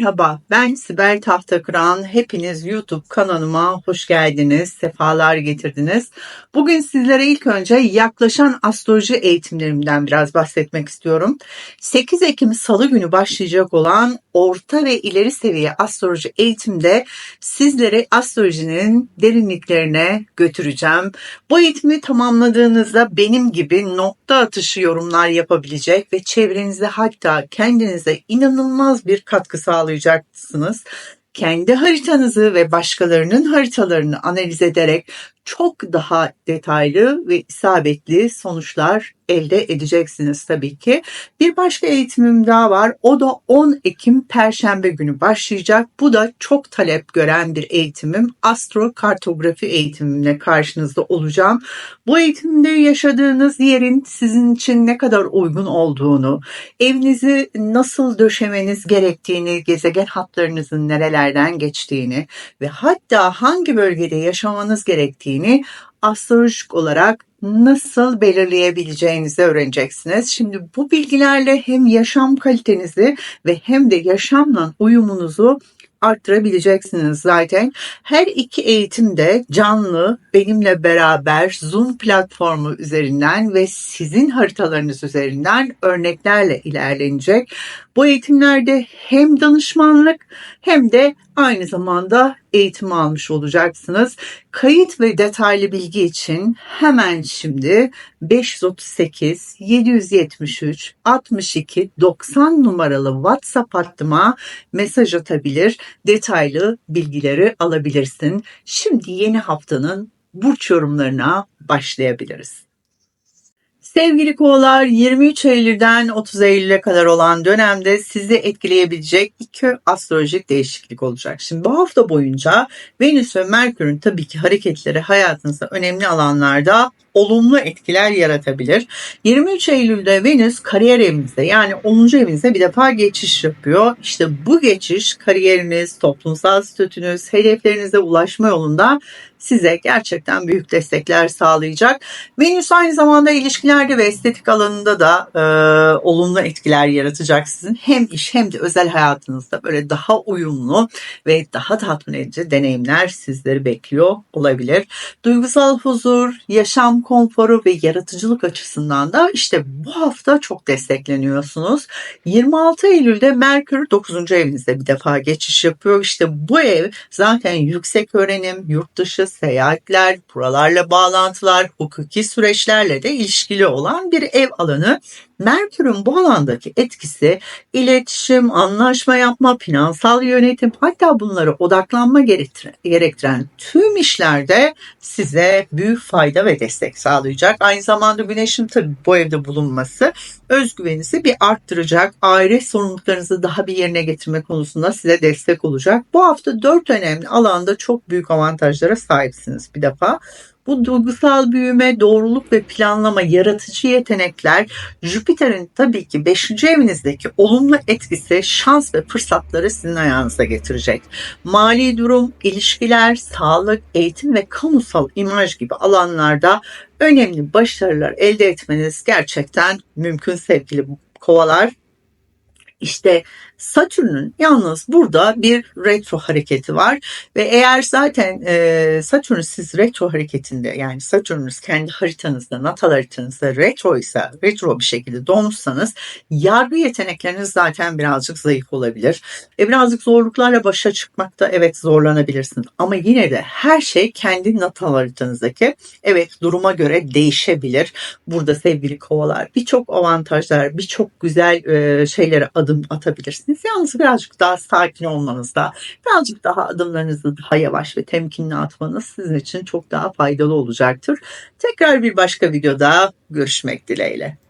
Merhaba, ben Sibel Tahtakıran. Hepiniz YouTube kanalıma hoş geldiniz, sefalar getirdiniz. Bugün sizlere ilk önce yaklaşan astroloji eğitimlerimden biraz bahsetmek istiyorum. 8 Ekim Salı günü başlayacak olan orta ve ileri seviye astroloji eğitimde sizleri astrolojinin derinliklerine götüreceğim. Bu eğitimi tamamladığınızda benim gibi nokta atışı yorumlar yapabilecek ve çevrenize hatta kendinize inanılmaz bir katkı sağlayacaksınız. Kendi haritanızı ve başkalarının haritalarını analiz ederek çok daha detaylı ve isabetli sonuçlar elde edeceksiniz tabii ki. Bir başka eğitimim daha var. O da 10 Ekim Perşembe günü başlayacak. Bu da çok talep gören bir eğitimim. Astrokartografi eğitimimle karşınızda olacağım. Bu eğitimde yaşadığınız yerin sizin için ne kadar uygun olduğunu, evinizi nasıl döşemeniz gerektiğini, gezegen hatlarınızın nerelerden geçtiğini ve hatta hangi bölgede yaşamanız gerektiğini astrolojik olarak nasıl belirleyebileceğinizi öğreneceksiniz. Şimdi bu bilgilerle hem yaşam kalitenizi ve hem de yaşamla uyumunuzu arttırabileceksiniz zaten. Her iki eğitimde canlı benimle beraber Zoom platformu üzerinden ve sizin haritalarınız üzerinden örneklerle ilerlenecek. Bu eğitimlerde hem danışmanlık hem de aynı zamanda eğitim almış olacaksınız. Kayıt ve detaylı bilgi için hemen şimdi 538 773 62 90 numaralı WhatsApp hattıma mesaj atabilir. Detaylı bilgileri alabilirsin. Şimdi yeni haftanın burç yorumlarına başlayabiliriz. Sevgili kovalar 23 Eylül'den 30 Eylül'e kadar olan dönemde sizi etkileyebilecek iki astrolojik değişiklik olacak. Şimdi bu hafta boyunca Venüs ve Merkür'ün tabii ki hareketleri hayatınızda önemli alanlarda olumlu etkiler yaratabilir. 23 Eylül'de Venüs kariyer evinizde yani 10. evinizde bir defa geçiş yapıyor. İşte bu geçiş kariyeriniz, toplumsal statünüz, hedeflerinize ulaşma yolunda size gerçekten büyük destekler sağlayacak. Venüs aynı zamanda ilişkilerde ve estetik alanında da e, olumlu etkiler yaratacak sizin. Hem iş hem de özel hayatınızda böyle daha uyumlu ve daha tatmin edici deneyimler sizleri bekliyor olabilir. Duygusal huzur, yaşam konforu ve yaratıcılık açısından da işte bu hafta çok destekleniyorsunuz. 26 Eylül'de Merkür 9. evinizde bir defa geçiş yapıyor. İşte bu ev zaten yüksek öğrenim, yurt dışı seyahatler, buralarla bağlantılar, hukuki süreçlerle de ilişkili olan bir ev alanı. Merkür'ün bu alandaki etkisi iletişim, anlaşma yapma, finansal yönetim hatta bunları odaklanma gerektiren tüm işlerde size büyük fayda ve destek sağlayacak. Aynı zamanda güneşin tabii bu evde bulunması özgüveninizi bir arttıracak. Aile sorumluluklarınızı daha bir yerine getirme konusunda size destek olacak. Bu hafta dört önemli alanda çok büyük avantajlara sahipsiniz bir defa. Bu duygusal büyüme, doğruluk ve planlama, yaratıcı yetenekler Jüpiter'in tabii ki 5. evinizdeki olumlu etkisi şans ve fırsatları sizin ayağınıza getirecek. Mali durum, ilişkiler, sağlık, eğitim ve kamusal imaj gibi alanlarda önemli başarılar elde etmeniz gerçekten mümkün sevgili kovalar. İşte Satürn'ün yalnız burada bir retro hareketi var ve eğer zaten e, Satürn siz retro hareketinde yani Satürn'ünüz kendi haritanızda, natal haritanızda retro ise retro bir şekilde doğmuşsanız yargı yetenekleriniz zaten birazcık zayıf olabilir. E, birazcık zorluklarla başa çıkmakta evet zorlanabilirsiniz ama yine de her şey kendi natal haritanızdaki evet duruma göre değişebilir. Burada sevgili kovalar birçok avantajlar, birçok güzel e, şeylere adım atabilirsiniz yapabilirsiniz. Yalnız birazcık daha sakin olmanızda, birazcık daha adımlarınızı daha yavaş ve temkinli atmanız sizin için çok daha faydalı olacaktır. Tekrar bir başka videoda görüşmek dileğiyle.